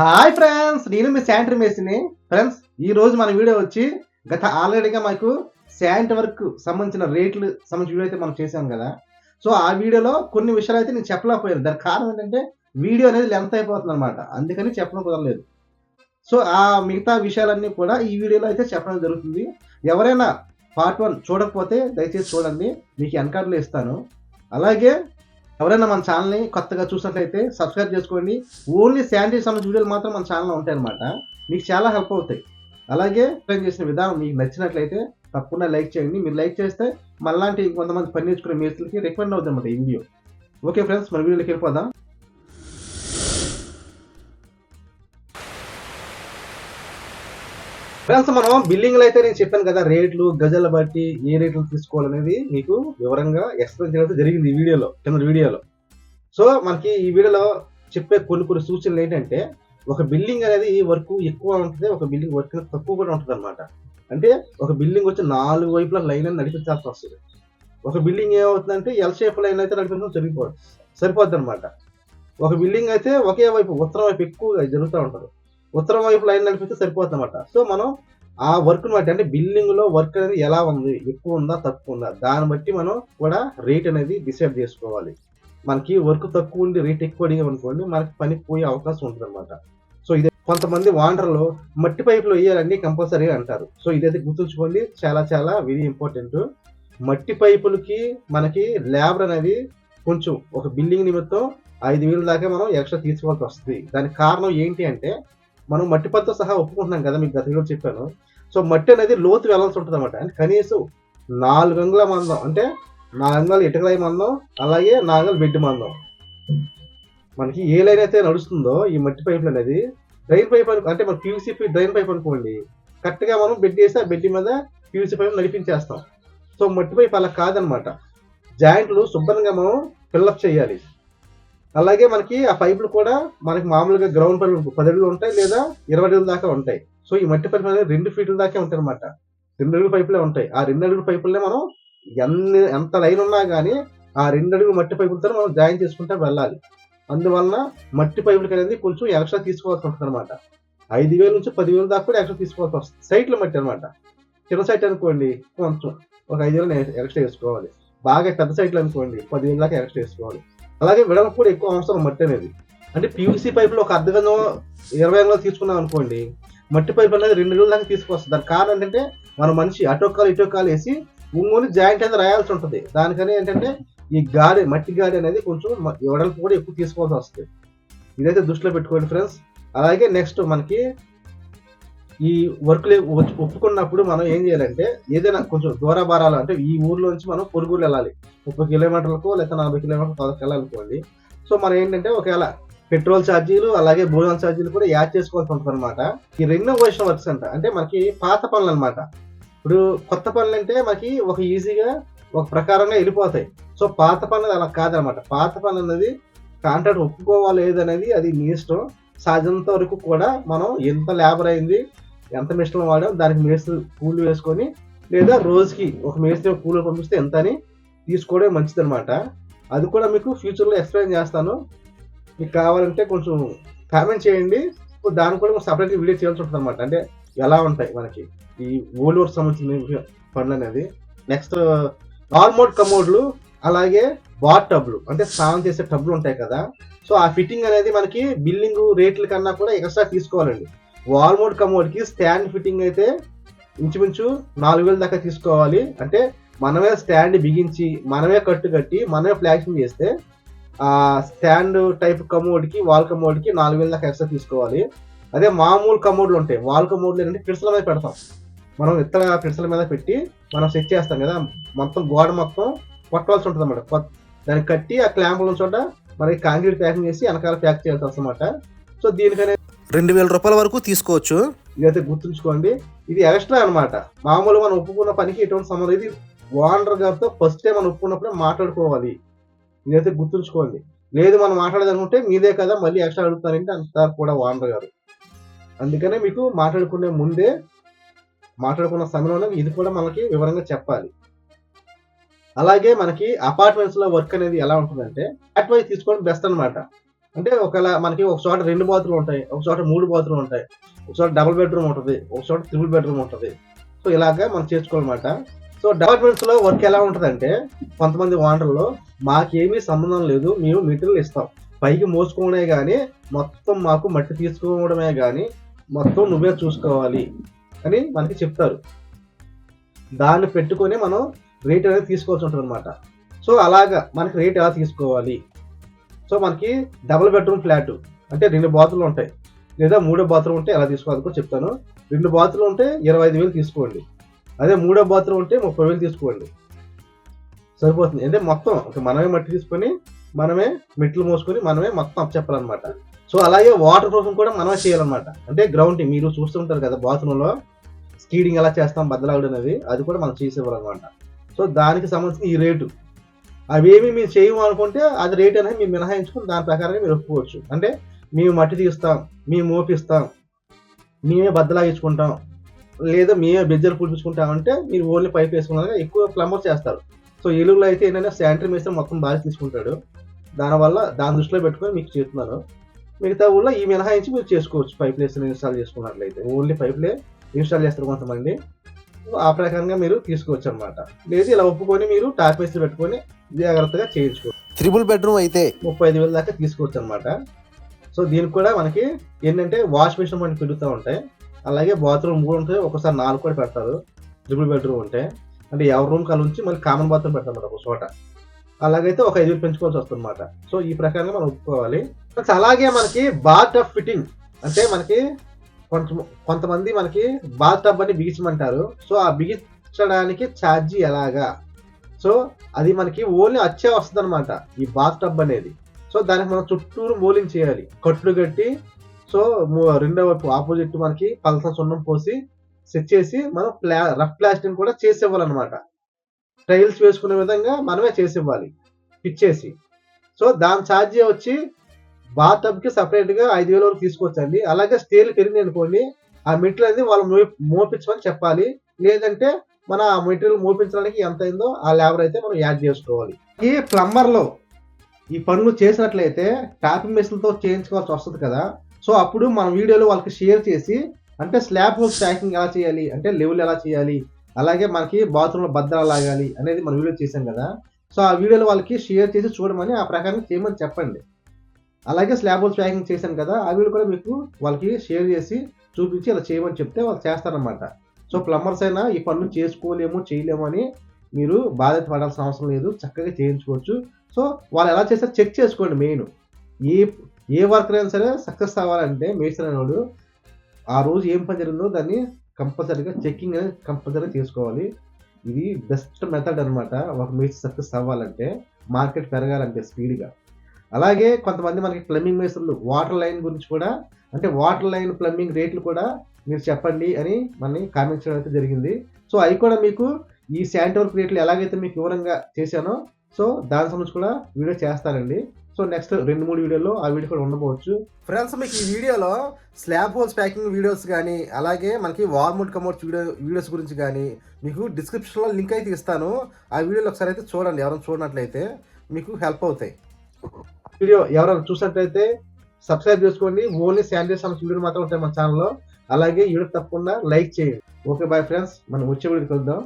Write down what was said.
Hi friends నేను మీ Santner మేసిని friends ఈ రోజు మన వీడియో వచ్చి గత ఆల్రెడీగా మాకు శాంట్ వర్క్ సంబంధించిన రేట్లు సంబంధించిన వీడియో అయితే మనం చేసాం కదా. సో ఆ వీడియోలో కొన్ని విషయాలు అయితే నేను చెప్పలేకపోయాను. దానికి కారణం ఏంటంటే వీడియో అనేది లెంత్ అయిపోతుంది అనమాట అందుకని చెప్పడం కుదరలేదు. సో ఆ మిగతా విషయాలన్నీ కూడా ఈ వీడియోలో అయితే చెప్పడం జరుగుతుంది. ఎవరైనా పార్ట్ వన్ చూడకపోతే దయచేసి చూడండి. మీకు ఎన్కార్డులు ఇస్తాను. అలాగే ఎవరైనా మన ఛానల్ని కొత్తగా చూసినట్లయితే సబ్స్క్రైబ్ చేసుకోండి. ఓన్లీ శానిటరీ సంబంధించిన వీడియోలు మాత్రం మన ఛానల్లో ఉంటాయి అనమాట మీకు చాలా హెల్ప్ అవుతాయి. అలాగే ఎక్స్ప్లెయిన్ చేసిన విధానం మీకు నచ్చినట్లయితే తప్పకుండా లైక్ చేయండి. మీరు లైక్ చేస్తే మళ్ళాంటి కొంతమంది పని నేర్చుకునే మేస్త్రులకి రికమెండ్ అవుతుంది అనమాట ఈ వీడియో ఓకే ఫ్రెండ్స్ మన వీడియోకి వెళ్ళిపోదాం. ఫ్రెండ్స్ మనం బిల్డింగ్లు అయితే నేను చెప్పాను కదా రేట్లు గజల బట్టి ఏ రేట్లు తీసుకోవాలనేది మీకు వివరంగా ఎక్స్ప్లెయిన్ చేయడం జరిగింది ఈ వీడియోలో కింద వీడియోలో. సో మనకి ఈ వీడియోలో చెప్పే కొన్ని కొన్ని సూచనలు ఏంటంటే ఒక బిల్డింగ్ అనేది వర్క్ ఎక్కువ ఉంటుంది ఒక బిల్డింగ్ వర్క్ తక్కువ కూడా ఉంటుంది అనమాట అంటే ఒక బిల్డింగ్ వచ్చి నాలుగు వైపుల లైన్ అని నడిపించాల్సి వస్తుంది. ఒక బిల్డింగ్ ఏమవుతుందంటే ఎల్ షేప్ లైన్ అయితే నడిపించడం సరిపోదు సరిపోద్ది అనమాట ఒక బిల్డింగ్ అయితే ఒకే వైపు ఉత్తరం వైపు ఎక్కువ జరుగుతూ ఉంటుంది. ఉత్తరం వైపు లైన్ నడిపిస్తే సరిపోతుంది అనమాట సో మనం ఆ వర్క్ బట్టి అంటే బిల్డింగ్లో వర్క్ అనేది ఎలా ఉంది ఎక్కువ ఉందా తక్కువ ఉందా దాన్ని బట్టి మనం కూడా రేట్ అనేది డిసైడ్ చేసుకోవాలి. మనకి వర్క్ తక్కువ ఉండి రేట్ ఎక్కువ అడిగాం అనుకోండి మనకి పని పోయే అవకాశం ఉంటుంది అనమాట సో ఇది కొంతమంది వాండర్లు మట్టి పైపులు వేయాలని కంపల్సరీ అంటారు. సో ఇదైతే గుర్తుంచుకోండి చాలా చాలా వెరీ ఇంపార్టెంట్ మట్టి పైపులకి మనకి లేబర్ అనేది కొంచెం ఒక బిల్డింగ్ నిమిత్తం ఐదు వేలు దాకా మనం ఎక్స్ట్రా తీసుకోవాల్సి వస్తుంది. దానికి కారణం ఏంటి అంటే మనం మట్టి పనితో సహా ఒప్పుకుంటున్నాం కదా మీకు గత కూడా చెప్పాను. సో మట్టి అనేది లోతు వెళ్ళాల్సి ఉంటుంది అనమాట అంటే కనీసం నాలుగు అంగుళ మందం అంటే నాలుగు అంగుళాలు ఇటుకలై మందం అలాగే నాలుగు బెడ్ మందం. మనకి ఏ లైన్ అయితే నడుస్తుందో ఈ మట్టి పైపులు అనేది డ్రైన్ పైప్ అనుకో అంటే మన పీవీసీ డ్రైన్ పైప్ అనుకోండి కరెక్ట్గా మనం బెడ్ వేసి ఆ బెడ్ మీద పీవీసీ పైప్ నడిపించేస్తాం. సో మట్టి పైప్ అలా కాదనమాట జాయింట్లు శుభ్రంగా మనం ఫిల్అప్ చేయాలి. అలాగే మనకి ఆ పైపులు కూడా మనకి మామూలుగా గ్రౌండ్ పైపులు పది అడుగులు ఉంటాయి లేదా ఇరవై అడుగుల దాకా ఉంటాయి. సో ఈ మట్టి పైపులు అనేది రెండు ఫీట్ల దాకా ఉంటాయి అనమాట రెండు అడుగుల పైపులే ఉంటాయి. ఆ రెండు అడుగుల పైపులనే మనం ఎన్ని ఎంత లైన్ ఉన్నా కానీ ఆ రెండు అడుగుల మట్టి పైపులతో మనం జాయిన్ చేసుకుంటే వెళ్ళాలి. అందువలన మట్టి పైపులకి అనేది కొంచెం ఎక్స్ట్రా తీసుకోవాల్సి ఉంటుంది అనమాట ఐదు వేల నుంచి పదివేల దాకా కూడా ఎక్స్ట్రా తీసుకోవాల్సి వస్తుంది. సైట్ల మట్టి అనమాట చిన్న సైట్ అనుకోండి కొంచెం ఒక ఐదు వేలు ఎక్స్ట్రా వేసుకోవాలి. బాగా పెద్ద సైట్లు అనుకోండి పదివేల దాకా ఎక్స్ట్రా వేసుకోవాలి. అలాగే విడలకు కూడా ఎక్కువ అవసరం మట్టి అనేది. అంటే పీవీసీ పైపులో ఒక అర్ధగంలో ఇరవై అంగుళాలు తీసుకున్నాం అనుకోండి మట్టి పైపు అనేది రెండు రోజుల దాకా తీసుకొస్తుంది. దాని కారణం ఏంటంటే మన మనిషి అటొక్కాలు ఇటొక్కాలు వేసి ఉంగుని జాయింట్ అనేది రాయాల్సి ఉంటుంది. దానికని ఏంటంటే ఈ గాడి మట్టి గాడి అనేది కొంచెం వెడల్పు కూడా ఎక్కువ తీసుకోవాల్సి వస్తుంది. ఇదైతే దృష్టిలో పెట్టుకోండి ఫ్రెండ్స్. అలాగే నెక్స్ట్ మనకి ఈ వర్క్లు ఒప్పుకున్నప్పుడు మనం ఏం చేయాలంటే ఏదైనా కొంచెం దూర భారాలు అంటే ఈ ఊర్లో నుంచి మనం పొరుగురు వెళ్ళాలి. ముప్పై కిలోమీటర్లకు లేదా నలభై కిలోమీటర్లకు వెళ్ళాలనుకోండి సో మనం ఏంటంటే ఒకవేళ పెట్రోల్ ఛార్జీలు అలాగే భోజనం ఛార్జీలు కూడా యాడ్ చేసుకోవాల్సి ఉంటుంది అనమాట ఈ రెనోవేషన్ వర్క్స్ అంట. అంటే మనకి పాత పనులు అనమాట ఇప్పుడు కొత్త పనులు అంటే మనకి ఒక ఈజీగా ఒక ప్రకారంగా వెళ్ళిపోతాయి. సో పాత పనులు అలా కాదనమాట పాత పనులు అనేది కాంట్రాక్ట్ ఒప్పుకోవాలి లేదనేది అది మీ ఇష్టం. సాధ్యంత వరకు కూడా మనం ఎంత లేబర్ అయింది ఎంత మిషన్ వాడాం దానికి మేస్త్రి కూలి వేసుకొని లేదా రోజుకి ఒక మేస్త్రి కూలి పంపిస్తే ఎంత అని తీసుకోవడం మంచిది అనమాట అది కూడా మీకు ఫ్యూచర్లో ఎక్స్ప్లెయిన్ చేస్తాను. మీకు కావాలంటే కొంచెం కామెంట్ చేయండి. దాని కూడా సపరేట్ వీడియో చేయాల్సి ఉంటుంది అనమాట అంటే ఎలా ఉంటాయి మనకి ఈ ఓల్డ్ వర్క్ సంబంధించిన పనులు అనేది నెక్స్ట్ నార్మోడ్ కమోడ్లు అలాగే బార్ టబ్లు అంటే స్నానం చేసే టబ్లు ఉంటాయి కదా. సో ఆ ఫిట్టింగ్ అనేది మనకి బిల్డింగ్ రేట్ల కన్నా కూడా ఎక్స్ట్రా తీసుకోవాలండి. వాల్మోడ్ కమోడ్కి స్టాండ్ ఫిట్టింగ్ అయితే ఇంచుమించు నాలుగు వేల దాకా తీసుకోవాలి. అంటే మనమే స్టాండ్ బిగించి మనమే కట్టు కట్టి మనమే ఫ్లాషింగ్ చేస్తే ఆ స్టాండ్ టైప్ కమోడ్కి వాల్ కమోడ్కి నాలుగు వేల దాకా ఎక్స్ట్రా తీసుకోవాలి. అదే మామూలు కమోడ్లు ఉంటాయి. వాల్ కమోడ్లు ఏంటంటే పిడసల మీద పెడతాం. మనం ఇతర పిడసల మీద పెట్టి మనం సెట్ చేస్తాం కదా. మొత్తం గోడ మొత్తం కొట్టవలసి ఉంటుంది అన్నమాట. దాన్ని కట్టి ఆ క్లాంపుల చోట మనకి కాంక్రీట్ ప్యాకింగ్ చేసి వెనకాల ప్యాక్ చేయాల్సి వస్తుందన్నమాట సో దీనికనే రెండు వేల రూపాయల వరకు తీసుకోవచ్చు. ఇదైతే గుర్తుంచుకోండి. ఇది ఎక్స్ట్రా అనమాట మామూలుగా మనం ఒప్పుకున్న పనికి ఎటువంటి సంబంధం ఇది ఓనర్ గారితో ఫస్ట్ టైం మనం ఒప్పుకున్నప్పుడే మాట్లాడుకోవాలి. ఇదైతే గుర్తుంచుకోండి. లేదు మనం మాట్లాడదనుకుంటే మీదే కదా మళ్ళీ ఎక్స్ట్రా అడుగుతారంటే అంటారు కూడా ఓనర్ గారు. అందుకనే మీకు మాట్లాడుకునే ముందే మాట్లాడుకున్న సమయంలోనే ఇది కూడా మనకి వివరంగా చెప్పాలి. అలాగే మనకి అపార్ట్మెంట్స్లో వర్క్ అనేది ఎలా ఉంటుందంటే ఫ్లాట్ వైజ్ తీసుకోవడం బెస్ట్ అనమాట అంటే ఒకవేళ మనకి ఒక చోట రెండు బాత్రూమ్ ఉంటాయి ఒక చోట మూడు బాత్రూమ్ ఉంటాయి ఒక చోట డబుల్ బెడ్రూమ్ ఉంటుంది ఒక చోట త్రిబుల్ బెడ్రూమ్ ఉంటుంది. సో ఇలాగా మనం చేసుకోవాలన్నమాట. సో డెవలప్మెంట్స్లో వర్క్ ఎలా ఉంటుందంటే కొంతమంది ఓనర్లు మాకేమీ సంబంధం లేదు మేము మెటీరియల్ ఇస్తాం. పైకి మోసుకోవడమే కానీ మొత్తం మాకు మట్టి తీసుకోవడమే కానీ మొత్తం నువ్వే చూసుకోవాలి అని మనకి చెప్తారు. దాన్ని పెట్టుకొని మనం రేట్ అనేది తీసుకోవాల్సి ఉంటుంది అనమాట సో అలాగా మనకి రేట్ ఎలా తీసుకోవాలి? సో మనకి డబుల్ బెడ్రూమ్ ఫ్లాట్ అంటే రెండు బాతులు ఉంటాయి. లేదా మూడో బాత్రూమ్ ఉంటే ఎలా తీసుకోవాలి కూడా చెప్తాను. రెండు బాతులు ఉంటే ఇరవై ఐదు వేలు తీసుకోండి. అదే మూడో బాత్రూమ్ ఉంటే ముప్పై వేలు తీసుకోండి. సరిపోతుంది. అంటే మొత్తం మనమే మట్టి తీసుకొని మనమే మెట్లు మోసుకొని మనమే మొత్తం చెప్పాలన్నమాట. సో అలాగే వాటర్ ప్రూఫింగ్ కూడా మనమే చేయాలన్నమాట. అంటే గ్రౌండింగ్ మీరు చూస్తుంటారు కదా బాత్రూంలో స్కీడింగ్ ఎలా చేస్తాం బద్దలాగడం అనేది అది కూడా మనం చేసేవాళ్ళనమాట సో దానికి సంబంధించిన ఈ రేటు అవేమి మీరు చేయము అనుకుంటే అది రేట్ అనేది మీరు మినహాయించుకుని దాని ప్రకారంగా మీరు ఒప్పుకోవచ్చు. అంటే మేము మట్టి తీస్తాం మేము మోపిస్తాం మేమే బద్దలాగించుకుంటాం లేదా మేమే బెజ్జలు పూడ్చుకుంటాం అంటే మీరు ఓన్లీ పైప్ వేసుకున్నాక ఎక్కువ ప్లంబర్ చేస్తారు సో ఏలూరులో అయితే ఏంటంటే శానిటరీ మేస్త్రి మొత్తం బాగా తీసుకుంటాడు. దానివల్ల దాని దృష్టిలో పెట్టుకొని మీకు చేస్తున్నాను మిగతా ఊళ్ళో ఈ మినహాయించి మీరు చేసుకోవచ్చు. పైప్ వేసిన ఇన్స్టాల్ చేసుకున్నట్లయితే. ఓన్లీ పైప్లే ఇన్స్టాల్ చేస్తారు కొంతమంది. ఆ ప్రకారంగా మీరు తీసుకోవచ్చు అనమాట లేదు ఇలా ఒప్పుకొని మీరు టాప్ వేసి పెట్టుకొని జాగ్రత్తగా చేయించుకోవచ్చు త్రిబుల్ బెడ్రూమ్ అయితే ముప్పై ఐదు వేల దాకా తీసుకోవచ్చు అనమాట సో దీనికి కూడా మనకి ఏంటంటే వాష్ మిషన్ మనకి పెరుగుతూ ఉంటాయి. అలాగే బాత్రూమ్ మూడు ఉంటాయి ఒకసారి నాలుగు కూడా పెడతారు. ట్రిపుల్ బెడ్రూమ్ ఉంటే అంటే ఎవరి రూమ్ కాల నుంచి మళ్ళీ కామన్ బాత్రూమ్ పెడతారు ఒక చోట. అలాగైతే ఒక ఐదు వేలు పెంచుకోవాల్సి వస్తుంది అనమాట సో ఈ ప్రకారంగా మనం ఒప్పుకోవాలి. అలాగే మనకి బాత్ టబ్ ఫిట్టింగ్ అంటే మనకి కొంత కొంతమంది మనకి బాత్ టబ్ అని బిగించమంటారు. సో ఆ బిగించడానికి ఛార్జీ ఎలాగా? సో అది మనకి ఓన్లీ వచ్చే వస్తుంది అనమాట ఈ బాత్ టబ్ అనేది. సో దానికి మనం చుట్టూరు మూలింగ్ చేయాలి. కట్లు కట్టి సో రెండో వైపు ఆపోజిట్ మనకి పలస సున్నం పోసి సెట్ చేసి మనం ప్లా రఫ్ ప్లాస్టింగ్ కూడా చేసేవ్వాలన్నమాట. టైల్స్ వేసుకునే విధంగా మనమే చేసివ్వాలి పిచ్చేసి. సో దాని ఛార్జీ వచ్చి బాత్ టబ్కి సపరేట్గా ఐదు వేల వరకు తీసుకోవచ్చండి. అలాగే స్టేల్ పెరిగింది అనుకోండి ఆ మెట్లు అనేది వాళ్ళు మో- మోపించమని చెప్పాలి. లేదంటే మన మెటీరియల్ మోపించడానికి ఎంత అయిందో ఆ లేబర్ అయితే మనం యాడ్ చేసుకోవాలి. ఈ ప్లంబర్లో ఈ పనులు చేసినట్లయితే టాపింగ్ మెషిన్తో చేయించుకోవాల్సి వస్తుంది కదా. సో అప్పుడు మన వీడియోలో వాళ్ళకి షేర్ చేసి అంటే స్లాబ్ హోల్స్ ప్యాకింగ్ ఎలా చేయాలి అంటే లెవెల్ ఎలా చేయాలి అలాగే మనకి బాత్రూంలో బద్దలు లాగాలి అనేది మనం వీడియో చేశాం కదా. సో ఆ వీడియోలో వాళ్ళకి షేర్ చేసి చూడమని ఆ ప్రకారం చేయమని చెప్పండి. అలాగే స్లాబ్ హోల్స్ ప్యాకింగ్ చేశాను కదా ఆ వీడియో కూడా మీకు వాళ్ళకి షేర్ చేసి చూపించి అలా చేయమని చెప్తే వాళ్ళు చేస్తారనమాట సో ప్లంబర్స్ అయినా ఈ పనులు చేసుకోలేము చేయలేము అని మీరు బాధ్యత పడాల్సిన అవసరం లేదు. చక్కగా చేయించుకోవచ్చు. సో వాళ్ళు ఎలా చేస్తారో చెక్ చేసుకోండి మెయిన్. ఏ ఏ వర్కర్ అయినా సరే సక్సెస్ అవ్వాలంటే మేస్త్రి అనేవాడు ఆ రోజు ఏం పని జరిగిందో దాన్ని కంపల్సరీగా చెక్కింగ్ అనేది కంపల్సరీగా చేసుకోవాలి. ఇది బెస్ట్ మెథడ్ అనమాట ఒక మేస్త్రి సక్సెస్ అవ్వాలంటే మార్కెట్ పెరగాలంటే స్పీడ్గా. అలాగే కొంతమంది మనకి ప్లంబింగ్ మేస్త్రులు వాటర్ లైన్ గురించి కూడా అంటే వాటర్ లైన్ ప్లంబింగ్ రేట్లు కూడా మీరు చెప్పండి అని మనని కామెంట్ చేయడం అయితే జరిగింది. సో అవి కూడా మీకు ఈ శానిటరీ వర్క్ రేట్లు ఎలాగైతే మీకు వివరంగా చేశానో సో దాని సంబంధించి కూడా వీడియో చేస్తానండి. సో నెక్స్ట్ రెండు మూడు వీడియోలో ఆ వీడియో కూడా ఉండబోవచ్చు. ఫ్రెండ్స్ మీకు ఈ వీడియోలో స్లాబ్ హోల్స్ ప్యాకింగ్ వీడియోస్ కానీ అలాగే మనకి వార్ముడ్ కమోడ్స్ వీడియో వీడియోస్ గురించి కానీ మీకు డిస్క్రిప్షన్లో లింక్ అయితే ఇస్తాను. ఆ వీడియోలో ఒకసారి అయితే చూడండి ఎవరైనా చూడనట్లయితే మీకు హెల్ప్ అవుతాయి. వీడియో ఎవరైనా చూసినట్లయితే సబ్స్క్రైబ్ చేసుకోండి. ఓన్లీ శాండీస్ సంబంధించిన వీడియో మాత్రం ఉంటాయి మన ఛానల్లో అలాగే వీడియో తప్పకుండా లైక్ చేయండి. ఓకే బాయ్ ఫ్రెండ్స్ మనం వచ్చే వీడియోకి వెళ్దాం.